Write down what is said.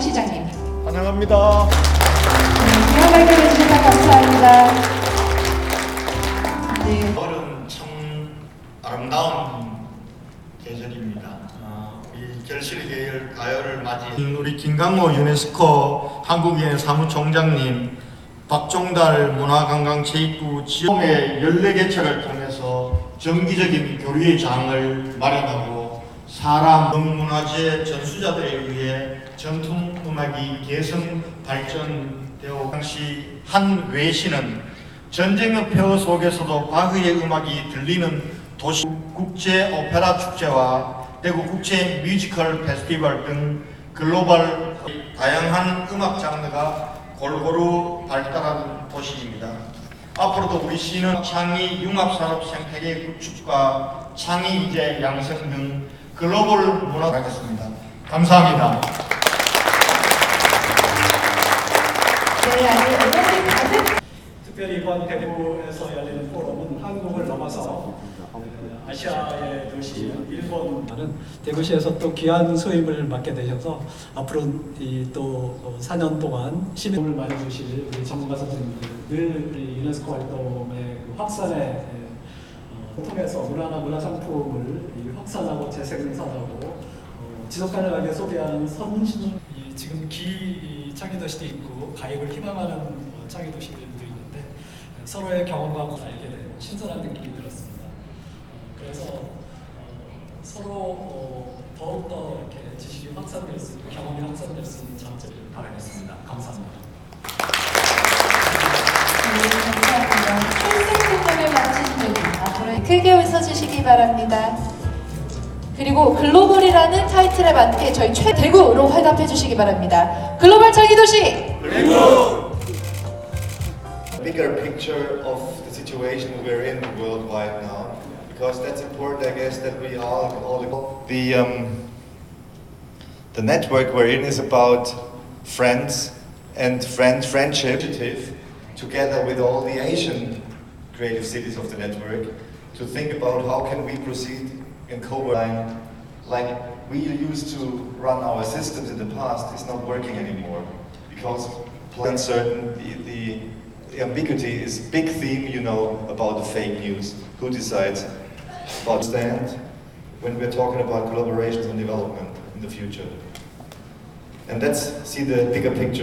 감사합니다. 기억 발표해 주셔서 감사합니다. 네. 가을은 참 아름다운 계절입니다. 어, 이 결실 계열 가을을 맞이 우리 김강호 유네스코 한국인 사무총장님, 박종달 문화관광체육부 지역의 14개체를 통해서 정기적인 교류의 장을 마련하고 사람 문화재 전수자들에 의해 전통 음악이 개성 발전되어 당시 한 외신은 전쟁의 폐허 속에서도 과거의 음악이 들리는 도시 국제 오페라 축제와 대구 국제 뮤지컬 페스티벌 등 글로벌 다양한 음악 장르가 골고루 발달하는 도시입니다. 앞으로도 우리 시는 창의 융합산업 생태계 구축과 창의 인재 양성 등 글로벌 문화 하겠습니다. 감사합니다. 네, 아니, 오늘 가슴 특별히 이번 대구에서 열리는 포럼은 한국을 넘어서 어, 아시아의 도시 일본은 대구시에서 또 귀한 수임을 맡게 되셔서 앞으로 이또 4년 동안 시민을 많이 주실 우리 전문가 선생님들 늘 우리 유네스코 활동의 그 확산에 어, 통해서 문화나 문화상품을 이 확산하고 재생산하고 어, 지속 가능하게 소비하는 이 지금 기 창의 도시도 있고 가입을 희망하는 어, 창의 도시들도 있는데 서로의 경험과 알게 되고 신선한 느낌이 들었습니다. 어, 그래서 어, 서로 어, 더욱더 이렇게 지식이 확산될 수 있고 경험이 확산될 수 있는 장점을 바라겠습니다. 감사합니다. 크게 웃어주시기 바랍니다. 그리고 글로벌이라는 타이틀에 맞게 저희 최 대구로 화답해 주시기 바랍니다. 글로벌 창의도시 bigger picture of the situation we're in worldwide now, because that's important, I guess, that we all, all the um, the network we're in is about friends and friend friendship, together with all the Asian creative cities of the network, to think about how can we proceed in co-working like we used to run our systems in the past is not working anymore because uncertain the, the the ambiguity is big theme, you know, about the fake news. Who decides about stand when we're talking about collaborations and development in the future? And let's see the bigger picture.